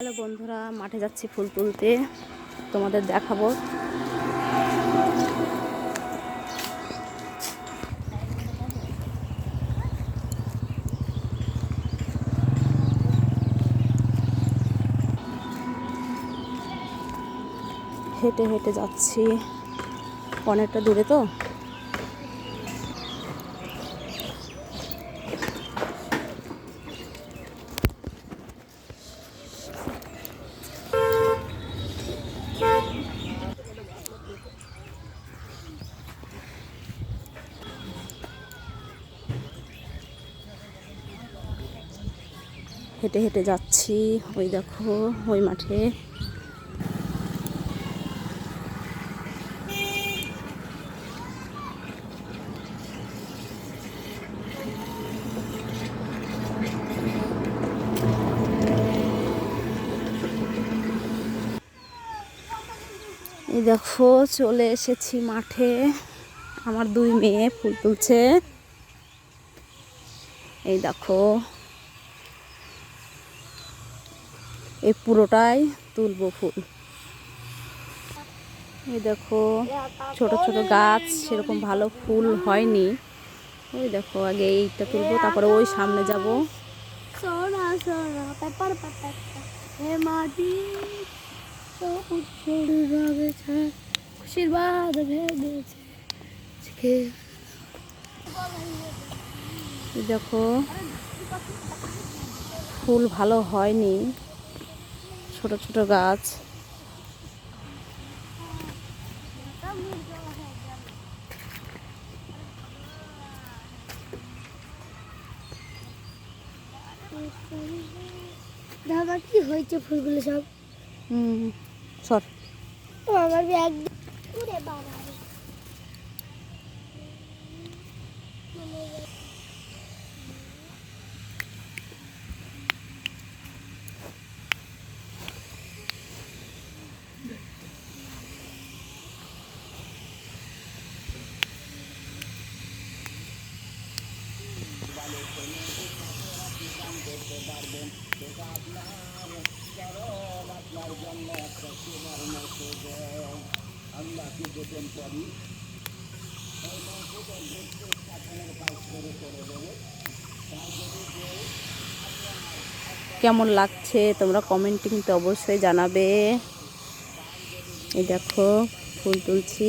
Hello বন্ধুরা মাঠে যাচ্ছি ফুল তুলতে। তোমাদের দেখাবো। হেঁটে হেঁটে যাচ্ছি। অনেকটা দূরে তো? হেঁটে হেঁটে যাচ্ছি, ওই দেখো, ওই মাঠে। এই দেখো, চলে এসেছি মাঠে। আমার দুই মেয়ে ফুল তুলছে। এই দেখো এই পুরোটাই তুলবো ফুল। এই দেখো ছোট ছোট গাছ সেরকম ভালো ফুল হয়নি। ওই দেখো আগে এইটা তুলবো তারপরে ওই সামনে যাব। দেখো ফুল ভালো হয়নি। ছোট ছোট গাছ। দাদা কি হয়েছে ফুলগুলো সব? হুম সর। আমার ব্যাগ। কেমন লাগছে? তোমরা কমেন্টিংতে অবশ্যই জানাবে। এই দেখো ফুল তুলছি।